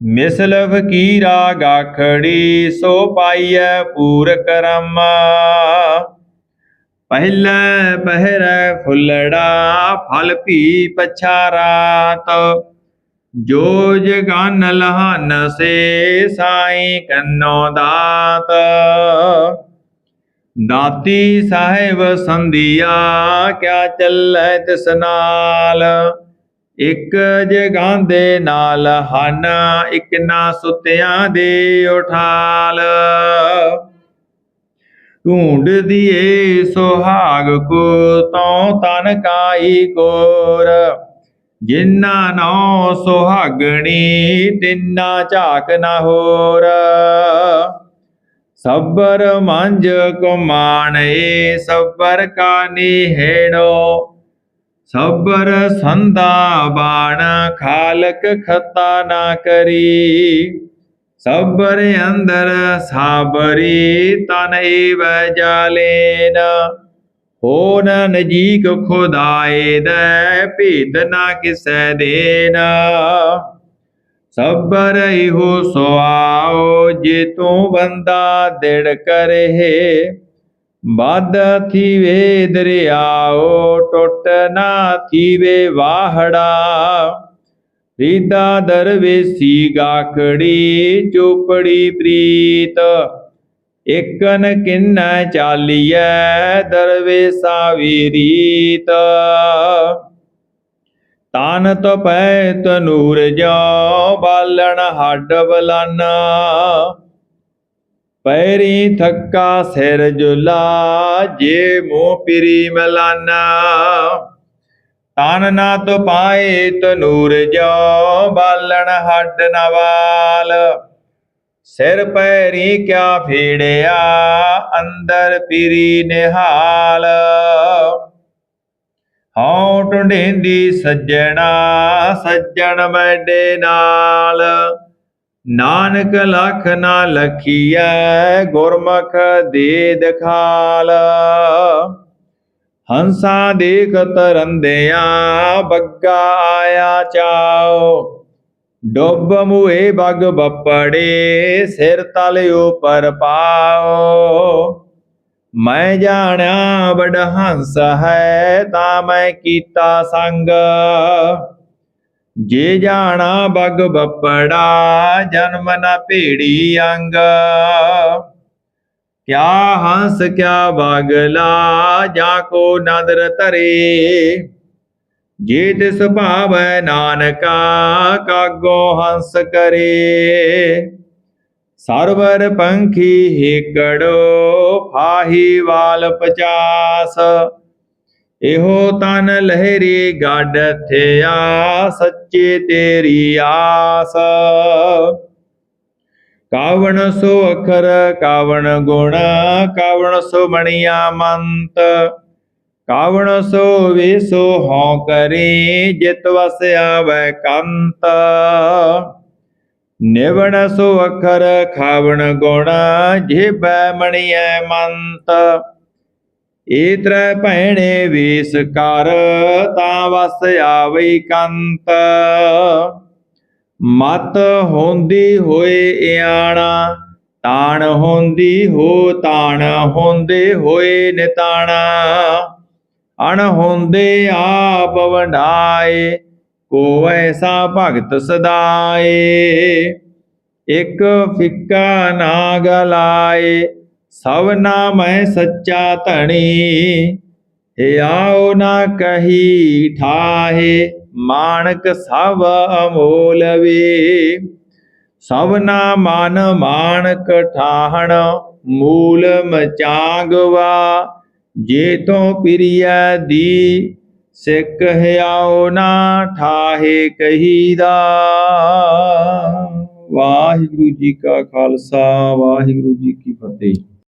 ਮਿਸਲ ਫਕੀਰਾ ਗਾਖੜੀ ਸੋ ਪਾਈਐ ਪੂਰ ਕਰਮ ਪਹਿਲੇ ਪਹਿਰ ਫੁੱਲੜਾ ਫਲ ਭੀ ਪਛਾ ਰਾਤ ਜੋ ਜਗਨ ਲਹਨ ਸੇ ਸਾਈ ਕੰਨੋ ਦਾਤ। ਦਾਤੀ ਸਾਹਿਬ ਸੰਧਿਆ ਕਿਆ ਚੱਲੈ ਤਿਸ ਨਾਲ। ਇਕ ਜਗਾਂ ਦੇ ਨਾਲ ਹਨ, ਇਕ ਨਾ ਸੁਤਿਆਂ ਦੇ ਉਠਾਲ। ਢੂੰਡਦੀ ਏ ਸੁਹਾਗ ਕੋ, ਤਉ ਤਨ ਕਾਈ ਕੋਰ। ਜਿਨਾ ਨੋ ਸੁਹਾਗਣੀ, ਤਿੰਨਾ ਝਾਕ ਨਾ ਹੋਰ। ਸਬਰ ਮੰਜ ਕੁਮਾਣੇ, ਸਬਰ ਕਾ ਨਿਹੇੜੋ ਸਬਰ ਸੰਦਾ ਬਾਣ ਖਾਲਕ ਖਤਾ ਨਾ ਕਰੀ। ਸਬਰ ਅੰਦਰ ਸਾਬਰੀ, ਤਨ ਏਵ ਜਾਲੇਨ। ਹੋਨ ਨਜੀਕ ਖੁਦਾਏ ਦੈ, ਭੇਦ ਨਾ ਕਿਸੈ ਦੇਨ। ਸਬਰ ਇਹੋ ਸੁਆਓ ਜੇ ਤੂੰ ਬੰਦਾ ਦਿੜ ਕਰੇ। ਬਦ ਥੀਵੇ ਦਰਿਆਓ ਟੁੱਟ ਨਾ ਥੀਵੇ ਵਾਹੜਾ। ਰੀਦਾ ਦਰਵੇਸੀ ਗਾਖੜੀ, ਚੋਪੜੀ ਪ੍ਰੀਤ। ਇਕਨ ਕਿੰਨਾ ਚਾਲੀਐ ਦਰਵੇਸਾ ਵੀ ਰੀਤ। ਤਾਨ ਤਪੈ ਤਨੂਰ ਜੋ ਬਾਲਣ ਹੱਡ ਬਲਾਨਾ। ਪੈਰੀ ਥੱਕਾ ਸਿਰ ਜੁਲਾ, ਜੇ ਮੂੰਹ ਪਿਰੀ ਮਲਾਨਾ। ਤਨ ਨਾ ਤਪਾਏ ਤਨੂਰ ਜੋ, ਬਾਲਣ ਹੱਡ ਨਵਾਲ ਸਿਰ ਪੈਰੀ ਕਿਆ ਫੇੜਿਆ, ਅੰਦਰ ਪੀਰੀ ਨਿਹਾਲ। ਹਉ ਟੁੰਡੇਂਦੀ ਸੱਜਣਾ, ਸੱਜਣ ਮੈਡੇ ਨਾਲ। ਨਾਨਕ ਲਖ ਨਾ ਲਖੀਐ, ਗੁਰਮੁਖ ਦੇ ਦਿਖਾਲ। ਹੰਸਾ ਦੇਖ ਤਰੰਦਿਆਂ ਬੱਗਾ ਆਇਆ ਚਾਓ ਡੁੱਬ ਮੁਏ ਬਗ ਬੱਪੜੇ, ਸਿਰ ਤਲ ਉਪਰ ਪਾਓ ਮੈਂ ਜਾਣਿਆ ਬੜ ਹੰਸ ਹੈ, ਤਾਂ ਮੈਂ ਕੀਤਾ ਸੰਗ। ਜੇ ਜਾਣਾ ਬਗ ਬੱਪੜਾ, ਜਨਮ ਨ ਭੇੜੀ ਅੰਗ। ਕਿਆ ਹੰਸ, ਕਿਆ ਬਗਲਾ, ਜਾ ਕੋ ਨਦਰ ਧਰੇ। ਜੇ ਤਿਸ ਭਾਵੈ ਨਾਨਕਾ, ਕਾਗੋ ਹੰਸ ਕਰੇ। ਸਰਵਰ ਪੰਖੀ ਹੀਕੜੋ, ਫਾਹੀ ਵਾਲ ਪਚਾਸ। ਇਹੋ ਤਨ ਲਹਿਰੀ ਗੱਡ ਥਿਆ ਸੱਚੇ ਤੇਰੀ ਆਸ। ਕਾਵਣ ਸੋ ਅਖਰ, ਕਾਵਣ ਗੁਣ, ਕਾਵਣ ਸੋ ਮਣੀਆ ਮੰਤ। ਕਾਵਣ ਸੋ ਵੇਸੋ ਹਉ ਕਰੇ, ਜਿਤ ਵਸ ਆਵੈ ਕੰਤ। ਨਿਵਣ ਸੋ ਅਖਰ, ਖਾਵਣ ਗੁਣ ਜੀਬੈ ਮਣੀਐ ਮੰਤ। ਏ ਏਤਰੈ ਭੈਣੇ ਵੇਸ ਕਰ, ਤਾਂ ਵਸ ਆਵਈ ਕੰਤ। ਮਤ ਹੁੰਦੀ ਹੋਏ ਇਆਣਾ, ਤਾਣ ਹੁੰਦੀ ਹੋ ਤਾਣ, ਹੁੰਦੇ ਹੋਏ ਨਿਤਾਣਾ। ਅਣ ਹੁੰਦੇ ਆਪ ਵੰਡਾਏ ਕੋ ਐਸਾ ਭਗਤ ਸਦਾਏ। ਇਕ ਫਿੱਕਾ ਨਾ ਗਲਾਏ ਸਭ ਨਾਮੈ ਸੱਚਾ ਧਣੀ ਆਓ ਨਾ ਕਹੀ ਠਾਹੇ, ਮਾਨਕ ਸਭ ਅਮੋਲ ਵੇ। ਸਭ ਨਾ ਮਨ ਮਾਨਕ ਠਾਹਣ, ਮੂਲ ਮਚਾਂਗਵਾ। ਜੇ ਤੋਂ ਪ੍ਰਿਯ ਦੀ, ਸਿੱਖ ਹਿਆਉ ਨਾ ਠਾਹੇ ਕਹੀਦਾ। ਵਾਹਿਗੁਰੂ ਜੀ ਕਾ ਖਾਲਸਾ, ਵਾਹਿਗੁਰੂ ਜੀ ਕੀ ਫਤਿਹ।